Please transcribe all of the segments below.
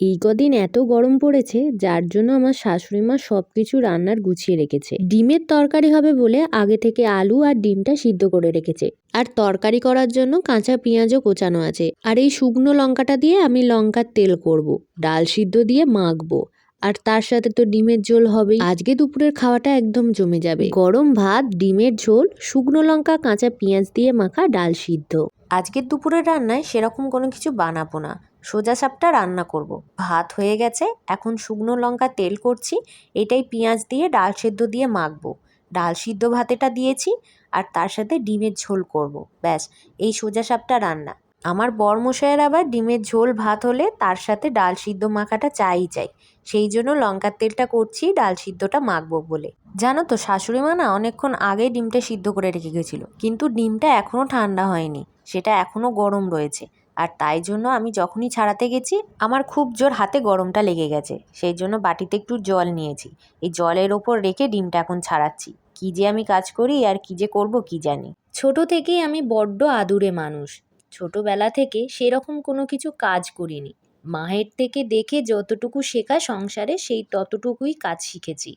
এই কদিন এত গরম পড়েছে, যার জন্য আমার শাশুড়ি মা সব কিছু রান্নার গুছিয়ে রেখেছে। ডিমের তরকারি হবে বলে আগে থেকে আলু আর ডিমটা সিদ্ধ করে রেখেছে। আর তরকারি করার জন্য কাঁচা পেঁয়াজও কোচানো আছে। আর এই শুকনো লঙ্কাটা দিয়ে আমি লঙ্কার তেল করব। ডাল সিদ্ধ দিয়ে মাখবো। আর তার সাথে তো ডিমের ঝোল হবেই। আজকে দুপুরের খাওয়াটা একদম জমে যাবে। গরম ভাত, ডিমের ঝোল, শুকনো লঙ্কা, কাঁচা পেঁয়াজ দিয়ে মাখা ডাল সিদ্ধ। আজকের দুপুরের রান্নায় সেরকম কোনো কিছু বানাবো না সোজা সাপটা রান্না করব। ভাত হয়ে গেছে, এখন শুকনো লঙ্কা তেল করছি, এটাই পেঁয়াজ দিয়ে ডাল সেদ্ধ দিয়ে মাখবো ডাল সিদ্ধ ভাতেটা দিয়েছি, আর তার সাথে ডিমের ঝোল করব। ব্যাস, এই সোজা সাপটা রান্না আমার বরমশাইয়ের আবার ডিমের ঝোল, ভাত হলে তার সাথে ডাল সিদ্ধ মাখাটা চাই চাই। সেই জন্য লঙ্কার তেলটা করছি, ডাল সিদ্ধটা মাখবো বলে। জানো তো শাশুড়ি মা না অনেকক্ষণ আগে ডিমটা সিদ্ধ করে রেখে গেছিল। কিন্তু ডিমটা এখনও ঠান্ডা হয়নি, সেটা এখনও গরম রয়েছে। আর তাই জন্য আমি যখনই ছাড়াতে গেছি, আমার খুব জোর হাতে গরমটা লেগে গেছে। সেই জন্য বাটিতে একটু জল নিয়েছি। এই জলের ওপর রেখে ডিমটা এখন ছাড়াচ্ছি। কী যে আমি কাজ করি আর কী যে করব, কি জানি। ছোট থেকেই আমি বড্ড আদুরে মানুষ। ছোটবেলা থেকে সেরকম কোনো কিছু কাজ করিনি। মায়ের থেকে দেখে যতটুকু শেখা সংসারে, সেই ততটুকুই কাজ শিখেছি।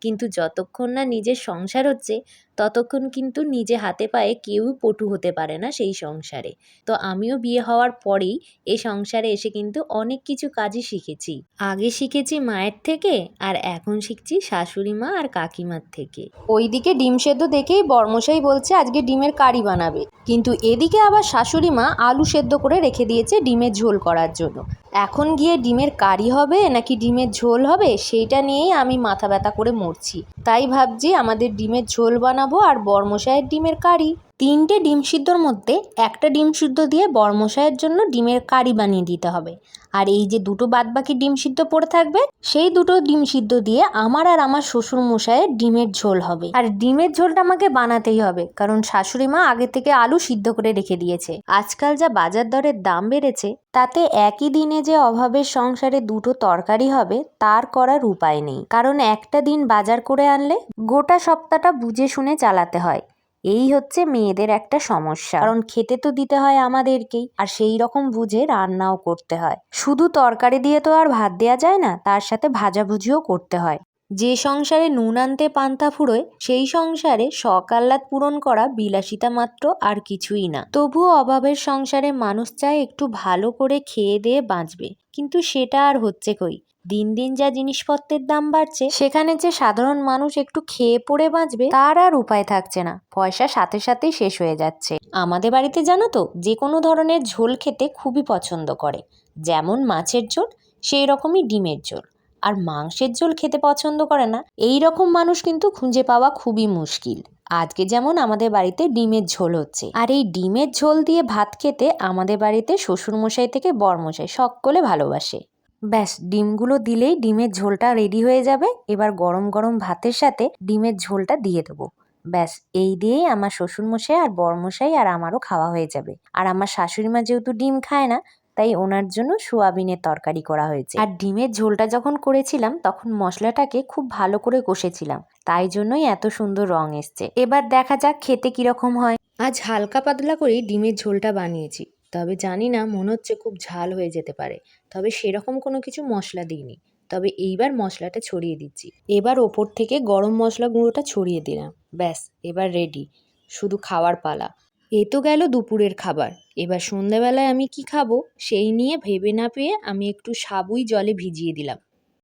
কিন্তু যতক্ষণ না নিজের সংসার হচ্ছে, ততক্ষণ কিন্তু নিজে হাতে পায়ে কেউ পটু হতে পারে না সেই সংসারে। তো আমিও বিয়ে হওয়ার পরেই এই সংসারে এসে কিন্তু অনেক কিছু কাজই শিখেছি। আগে শিখেছি মায়ের থেকে, আর এখন শিখছি শাশুড়ি মা আর কাকিমার থেকে। ওইদিকে ডিম সেদ্ধ দেখেই বর্মশাই বলছে, আজকে ডিমের কারি বানাবে। কিন্তু এদিকে আবার শাশুড়ি মা আলু সেদ্ধ করে রেখে দিয়েছে ডিমের ঝোল করার জন্য। এখন গিয়ে ডিমের কারি হবে নাকি ডিমের ঝোল হবে, সেইটা নিয়েই আমি মাথা ব্যথা করে মরছি। তাই ভাবছি আমাদের ডিমের ঝোল বানাবো আর বর্মশাইয়ের ডিমের কারি। তিনটে ডিম সিদ্ধর মধ্যে একটা ডিম সিদ্ধ দিয়ে বর্মশাইয়ের জন্য ডিমের কারি বানিয়ে দিতে হবে। আর এই যে দুটো বাদবাকি ডিম সিদ্ধ পড়ে থাকবে, সেই দুটো ডিম সিদ্ধ দিয়ে আমার আর আমার শ্বশুর মশাইয়ের ডিমের ঝোল হবে। আর ডিমের ঝোলটা আমাকে বানাতেই হবে, কারণ শাশুড়ি মা আগে থেকে আলু সিদ্ধ করে রেখে দিয়েছে। আজকাল যা বাজার দরের দাম বেড়েছে, তাতে একই দিনে যে অভাবের সংসারে দুটো তরকারি হবে, তার করার উপায় নেই। কারণ একটা দিন বাজার করে আনলে গোটা সপ্তাহটা বুঝে শুনে চালাতে হয়। এই হচ্ছে মেয়েদের একটা সমস্যা। কারণ খেতে তো দিতে হয় আমাদেরকেই, আর সেই রকম বুঝে রান্নাও করতে হয়। শুধু তরকারি দিয়ে তো আর ভাত দেওয়া যায় না, তার সাথে ভাজাভুজিও করতে হয়। যে সংসারে নুন আনতে পান্তা ফুরোয়, সেই সংসারে আহ্লাদ পূরণ করা বিলাসিতা মাত্র আর কিছুই না। তবুও অভাবের সংসারে মানুষ চায় একটু ভালো করে খেয়ে দিয়ে বাঁচবে। কিন্তু সেটা আর হচ্ছে কই? দিন দিন যা জিনিসপত্রের দাম বাড়ছে, সেখানে যে সাধারণ মানুষ একটু খেয়ে পড়ে বাঁচবে, তার আর উপায় থাকছে না। পয়সা সাথে সাথেই শেষ হয়ে যাচ্ছে। আমাদের বাড়িতে জানো তো, যে কোনো ধরনের ঝোল খেতে খুবই পছন্দ করে। যেমন মাছের ঝোল, সেই রকমই ডিমের ঝোল। আর মাংসের ঝোল খেতে পছন্দ করে না। এই রকম মানুষ কিন্তু খুঁজে পাওয়া খুবই মুশকিল। আজকে যেমন আমাদের বাড়িতে ডিমের ঝোল হচ্ছে। আর এই ডিমের ঝোল দিয়ে ভাত খেতে আমাদের বাড়িতে শ্বশুরমশাই থেকে বরমশাই সকলে ভালোবাসে। ব্যাস, ডিমগুলো দিলেই ডিমের ঝোলটা রেডি হয়ে যাবে। এবার গরম গরম ভাতের সাথে ডিমের ঝোলটা দিয়ে দেবো। ব্যাস, এই দিয়েই আমার শ্বশুরমশাই আর বরমশাই আর আমারও খাওয়া হয়ে যাবে। আর আমার শাশুড়ি মা যেহেতু ডিম খায় না, তাই ওনার জন্য সোয়াবিনের তরকারি করা হয়েছে। আর ডিমের ঝোলটা যখন করেছিলাম, তখন মশলাটাকে খুব ভালো করে কষেছিলাম। তাই জন্যই এত সুন্দর রং এসছে। এবার দেখা যাক খেতে কীরকম হয়। আজ হালকা পাতলা করেই ডিমের ঝোলটা বানিয়েছি। তবে জানি না, মনে হচ্ছে খুব ঝাল হয়ে যেতে পারে। তবে সেরকম কোনো কিছু মশলা দিইনি। তবে এইবার মশলাটা ছড়িয়ে দিচ্ছি। এবার ওপর থেকে গরম মশলা গুঁড়োটা ছড়িয়ে দিলাম। ব্যাস, এবার রেডি শুধু খাওয়ার পালা। এ তো গেল দুপুরের খাবার। এবার সন্ধ্যাবেলায় আমি কি খাব, সেই নিয়ে ভেবে না পেয়ে আমি একটু সাবুই জলে ভিজিয়ে দিলাম।